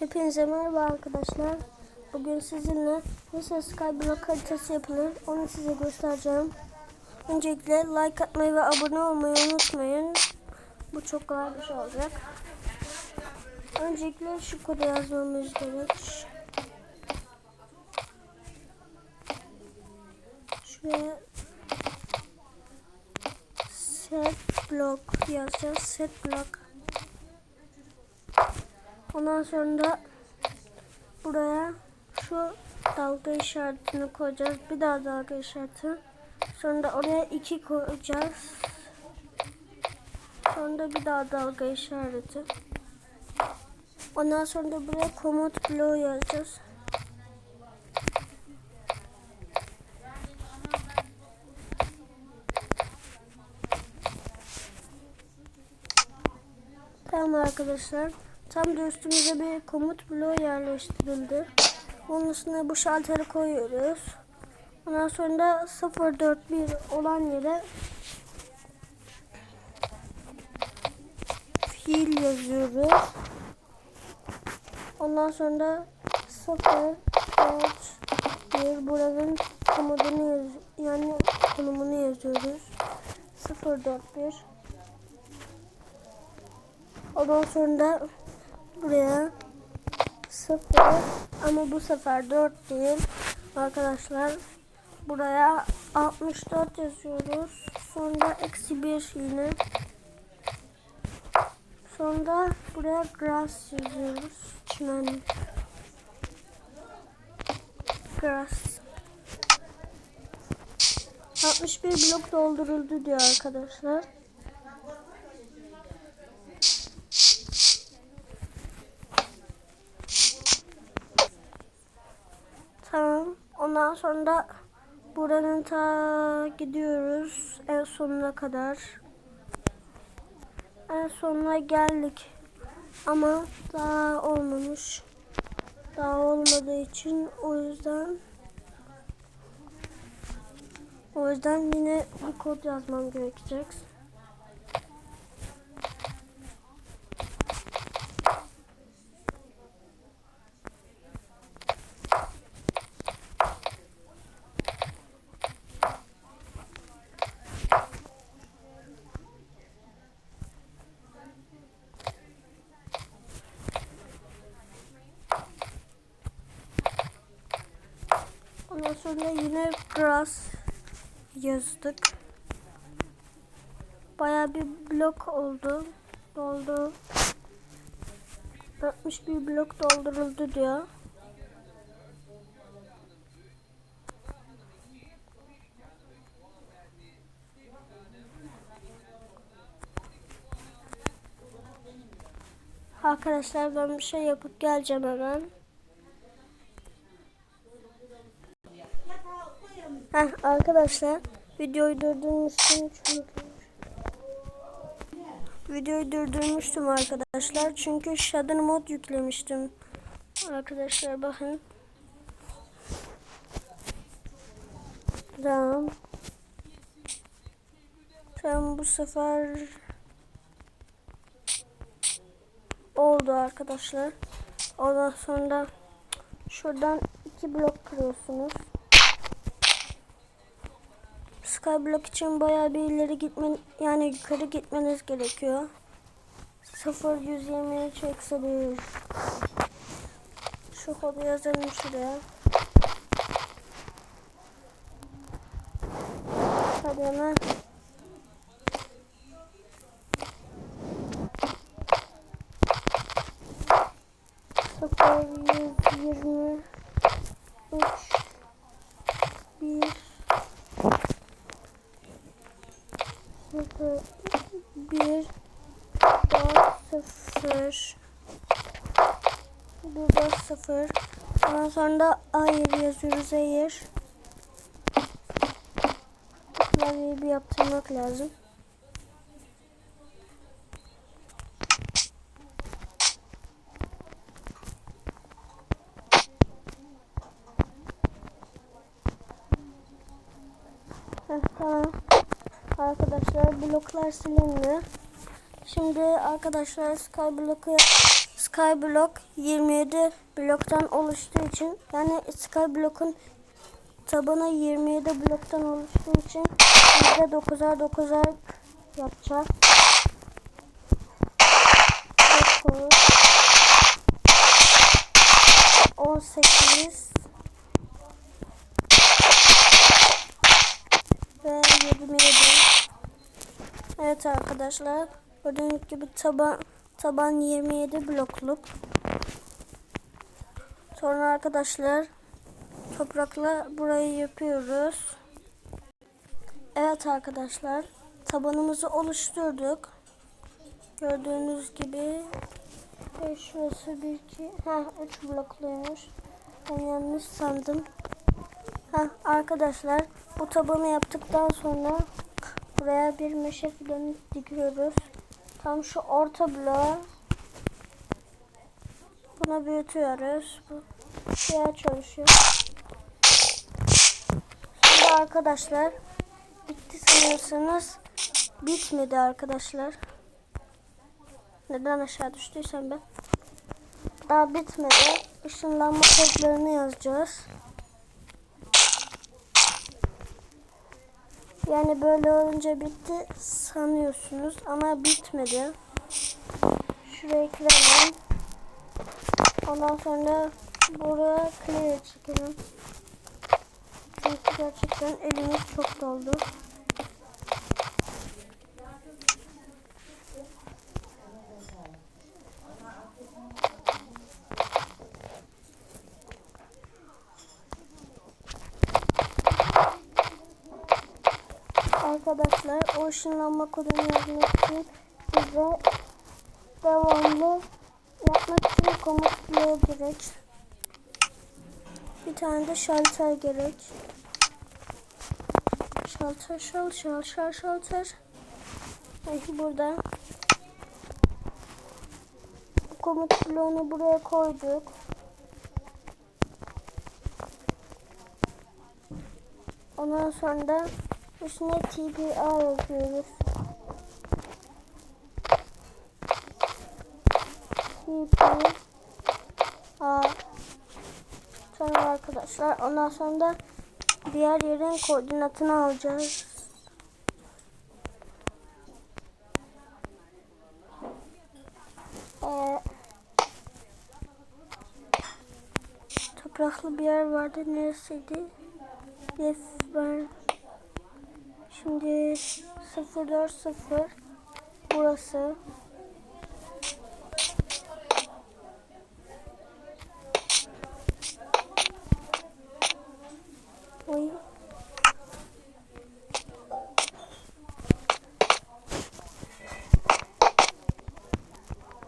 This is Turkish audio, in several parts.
Hepinize merhaba arkadaşlar. Bugün sizinle nasıl Skyblock haritası yapılır onu size göstereceğim. Öncelikle like atmayı ve abone olmayı unutmayın. Bu çok kolay bir şey olacak. Öncelikle şu kodu yazmamız gerek. Şuraya set block yazacağız. Set block. Ondan sonra da buraya şu dalga işaretini koyacağız. Bir daha dalga işareti. Sonra da oraya iki koyacağız. Sonra da bir daha dalga işareti. Ondan sonra da buraya komut bloğu yazacağız. Tamam arkadaşlar. Tam da üstümüze bir komut bloğu yerleştirildi. Onun üstüne bu şalteri koyuyoruz. Ondan sonra da 041 olan yere fiil yazıyoruz. Ondan sonra da 041 buranın komutunu yaz yani konumunu yazıyoruz. 041 Ondan sonra da buraya 0 ama bu sefer 4 değil arkadaşlar. Buraya 64 yazıyoruz. Sonra eksi 1 yine. Sonra buraya grass yazıyoruz. Çimen. Grass. 61 blok dolduruldu diyor arkadaşlar. Tamam. Ondan sonra da buranın ta gidiyoruz en sonuna kadar. En sonuna geldik. Ama daha olmamış. Daha olmadığı için o yüzden o yüzden yine bir kod yazmam gerekecek. Ondan sonra yine grass yazdık. Baya bir blok oldu. Doldu. 61 blok dolduruldu diyor. Arkadaşlar ben bir şey yapıp geleceğim hemen. Heh, arkadaşlar videoyu durdurmuştum. Unutmamışım. Videoyu durdurmuştum arkadaşlar. Çünkü Shadow mod yüklemiştim. Arkadaşlar bakın. Tamam. Tamam bu sefer oldu arkadaşlar. Ondan sonra şuradan iki blok kırıyorsunuz. Skyblock için bayağı bir ileri gitmen yani yukarı gitmeniz gerekiyor. 0 123 eksi 1 Şu kodu yazalım şuraya. Hadi hemen. Sıfır yüz yirmi üç bir sıfır bir dört sıfır. Burada sıfır. Ondan sonra da hayır yazıyoruz hayır klavyeyi bir yaptırmak lazım. Heh, tamam. Arkadaşlar bloklar silindi. Şimdi arkadaşlar Skyblock'u Skyblock 27 bloktan oluştuğu için yani Skyblock'un tabanı 27 bloktan oluştuğu için biz de 9'ar 9'ar yapacağız. 9 18 ve 27 Evet arkadaşlar gördüğünüz gibi taban taban 27 blokluk. Sonra arkadaşlar toprakla burayı yapıyoruz. Evet arkadaşlar tabanımızı oluşturduk. Gördüğünüz gibi ve şurası bir iki ha üç blokluymuş. Ben yanlış sandım. Ha arkadaşlar bu tabanı yaptıktan sonra buraya bir meşe fidanı dikiyoruz tam şu orta bloğa bunu büyütüyoruz bu diğer çalışıyor şimdi arkadaşlar bitti sanıyorsanız bitmedi arkadaşlar neden aşağı düştüysem ben. Daha bitmedi. Işınlanma kodlarını yazacağız. Yani böyle olunca bitti sanıyorsunuz ama bitmedi. Şuraya ekleyelim. Ondan sonra buraya clear çekelim. Çünkü gerçekten elimiz çok doldu. Arkadaşlar o ışınlanma kodunu yazmak için bize devamlı yapmak için komut bloğu gerek. Bir tane de şalter gerek. Şalter, şal, şal, şal, şalter. Evet, burada. Bu komut bloğunu buraya koyduk. Ondan sonra üstüne TPA yazıyoruz. TPA Sonra arkadaşlar ondan sonra da diğer yerin koordinatını alacağız. Ee, topraklı bir yer vardı. Neresiydi? Yes, ben Şimdi 040 burası. Oy.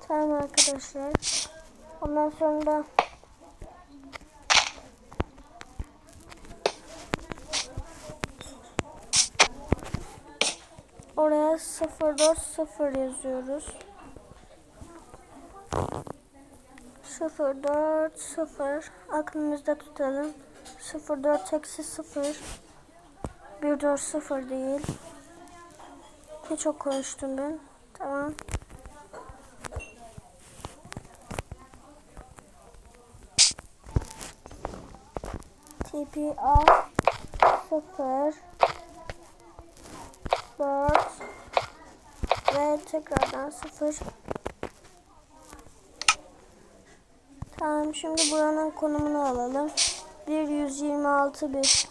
Tamam arkadaşlar. Ondan sonra da Oraya 040 yazıyoruz. 040 aklımızda tutalım. 04 eksi 0 140 değil. Ne çok konuştum ben. Tamam. TPA 0 4 ve tekrardan 0 Tamam şimdi buranın konumunu alalım. 1 126 1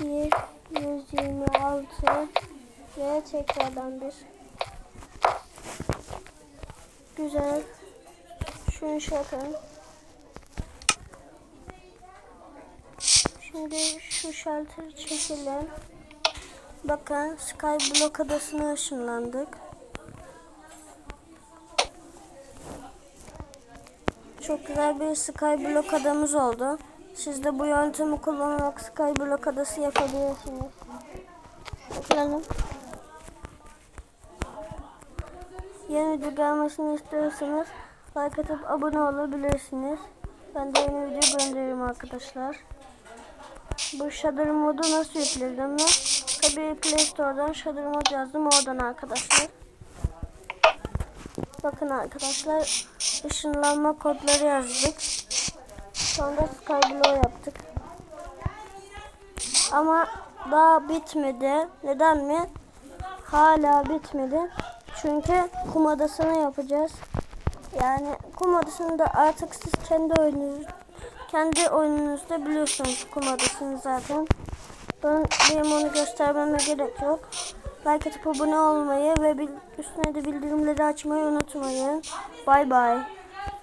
Bir 126 ve tekrardan bir Güzel. Şunu şey Şimdi şu şalteri çekelim. Bakın Skyblock adasına ışınlandık. Çok güzel bir Skyblock adamız oldu. Siz de bu yöntemi kullanarak Skyblock adası yapabilirsiniz. Bakalım. Yeni video gelmesini istiyorsanız like atıp abone olabilirsiniz. Ben de yeni video gönderirim arkadaşlar. Bu Shader modu nasıl yüklenir mi? Tabii Play Store'dan Shader mod yazdım oradan arkadaşlar. Bakın arkadaşlar ışınlanma kodları yazdık. Sonra Skyblow yaptık. Ama daha bitmedi. Neden mi? Hala bitmedi. Çünkü kum adasını yapacağız. Yani kum adasını da artık siz kendi oyununuz kendi oyununuzda biliyorsunuz kum adasını zaten. Ben, benim onu göstermeme gerek yok. Like atıp abone olmayı ve üstüne de bildirimleri açmayı unutmayın. Bay bay.